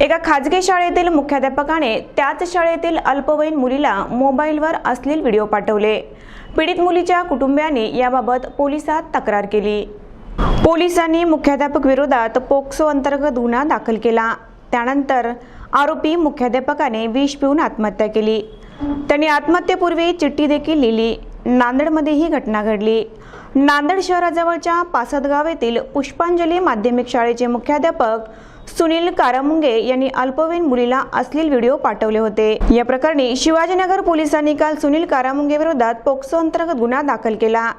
एका खाजगी शाळेतील मुख्याध्यापकाने त्याच शाळेतील अल्पवयीन मुलीला मोबाईलवर अश्लील व्हिडिओ पाठवले. पीडित मुलीच्या कुटुंबियांनी याबाबत पोलिसात तक्रार केली. पोलिसांनी मुख्याध्यापक विरोधात पोक्सो अंतर्गत गुन्हा दाखल केला. त्यानंतर आरोपी मुख्याध्यापकाने विष पिऊन आत्महत्या केली. त्यांनी आत्महत्येपूर्वी चिठ्ठी देखील लिहिली. नांदेडमध्ये ही घटना घडली. नांदेड शहराजवळच्या पासदगाव येथील पुष्पांजली माध्यमिक शाळेचे मुख्याध्यापक सुनील कारामुंगे यांनी अल्पवयीन मुलीला अश्लील व्हिडिओ पाठवले होते. या प्रकरणी शिवाजीनगर पोलिसांनी काल सुनील कारामुंगे विरोधात पोक्सो अंतर्गत गुन्हा दाखल केला.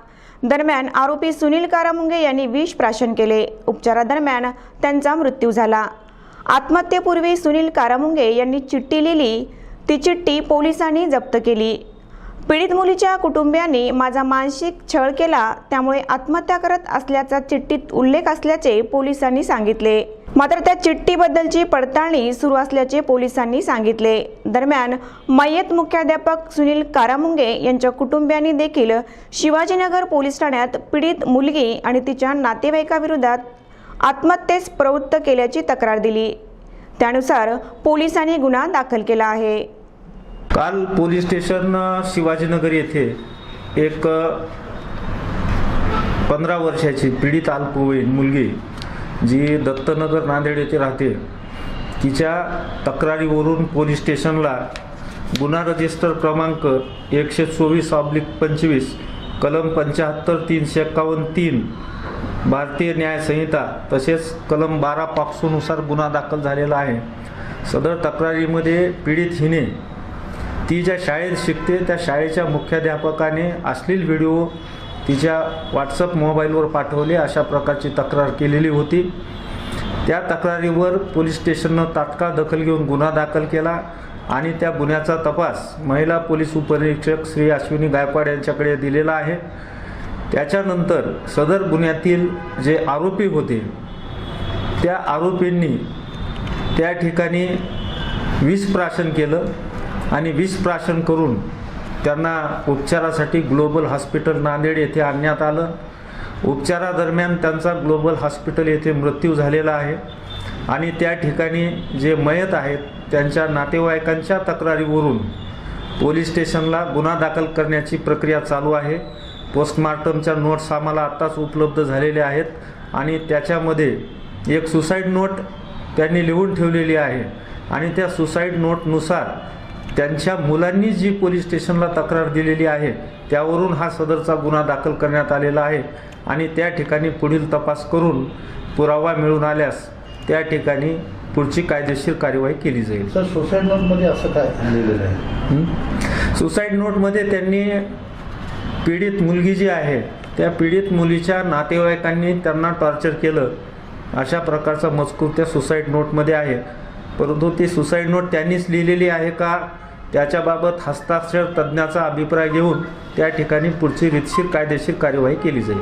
दरम्यान आरोपी सुनील कारामुंगे यांनी विष प्राशन केले. उपचारादरम्यान त्यांचा मृत्यू झाला. आत्महत्येपूर्वी सुनील कारामुंगे यांनी चिठ्ठी लिहिली. ती चिठ्ठी पोलिसांनी जप्त केली. पीडित मुलीच्या कुटुंबियांनी माझा मानसिक छळ केला त्यामुळे आत्महत्या करत असल्याचा चिठ्ठीत उल्लेख असल्याचे पोलिसांनी सांगितले. मात्र त्या चिठ्ठीबद्दलची पडताळणी सुरू असल्याचे पोलिसांनी सांगितले. दरम्यान मय्यत मुख्याध्यापक सुनील कारामुंगे यांच्या कुटुंबियांनी देखील शिवाजीनगर पोलीस ठाण्यात पीडित मुलगी आणि तिच्या नातेवाईकाविरोधात आत्महत्येस प्रवृत्त केल्याची तक्रार दिली. त्यानुसार पोलिसांनी गुन्हा दाखल केला आहे. काल पोलीस स्टेशन शिवाजीनगर येथे एक पंधरा वर्षाची पीडित अल्पवयीन मुलगी जी दत्तनगर नांदेड येथे राहते तिच्या तक्रारीवरून पोलीस स्टेशनला गुन्हा रजिस्टर क्रमांक एकशे चोवीस ऑब्लिक पंचवीस कलम पंच्याहत्तर तीनशे एक्कावन्न तीन भारतीय न्यायसंहिता तसेच कलम बारा पॉक्सोनुसार गुन्हा दाखल झालेला आहे. सदर तक्रारीमध्ये पीडित हिने ती ज्या शाळेत शिकते त्या शाळेच्या मुख्याध्यापकाने अश्लील व्हिडिओ तिच्या व्हॉट्सअप मोबाईलवर पाठवले. अशा प्रकारची तक्रार केलेली होती. त्या तक्रारीवर पोलीस स्टेशननं तात्काळ दखल घेऊन गुन्हा दाखल केला आणि त्या गुन्ह्याचा तपास महिला पोलीस उपनिरीक्षक श्री अश्विनी गायकवाड यांच्याकडे दिलेला आहे. त्याच्यानंतर सदर गुन्ह्यातील जे आरोपी होते त्या आरोपींनी त्या ठिकाणी विष प्राशन केलं. आणि विष प्राशन करून त्यांना उपचारासाठी ग्लोबल हॉस्पिटल नांदेड येथे आणण्यात आलं. उपचारादरम्यान त्यांचा ग्लोबल हॉस्पिटल येथे मृत्यू झालेला आहे. आणि त्या ठिकाणी जे मयत आहेत त्यांच्या नातेवाईकांच्या तक्रारीवरून पोलीस स्टेशनला गुन्हा दाखल करण्याची प्रक्रिया चालू आहे. पोस्टमार्टमच्या नोट्स आम्हाला आत्ताच उपलब्ध झालेल्या आहेत आणि त्याच्यामध्ये एक सुसाईड नोट त्यांनी लिहून ठेवलेली आहे. आणि त्या सुसाईड नोटनुसार त्यांच्या मुलांनी जी पोलीस स्टेशनला तक्रार दिलेली आहे त्यावरून हा सदरचा गुन्हा दाखल करण्यात आलेला आहे आणि त्या ठिकाणी पुढील तपास करून पुरावा मिळून आल्यास त्या ठिकाणी पुढची कायदेशीर कार्यवाही केली जाईल. सर सुसाईड नोटमध्ये असं काय? लिहिलेलं आहे. हं? सुसाईड नोटमध्ये त्यांनी पीडित मुलगी जी आहे त्या पीडित मुलीच्या नातेवाईकांनी त्यांना टॉर्चर केलं. अशा प्रकारचा मजकूर त्या सुसाईड नोटमध्ये आहे. परंतु ती सुसाईड नोट त्यांनीच लिहिलेली आहे का? त्याच्याबाबत हस्ताक्षर तज्ज्ञाचा अभिप्राय घेऊन त्या ठिकाणी पुढची रितशीर कायदेशीर कार्यवाही केली जाईल.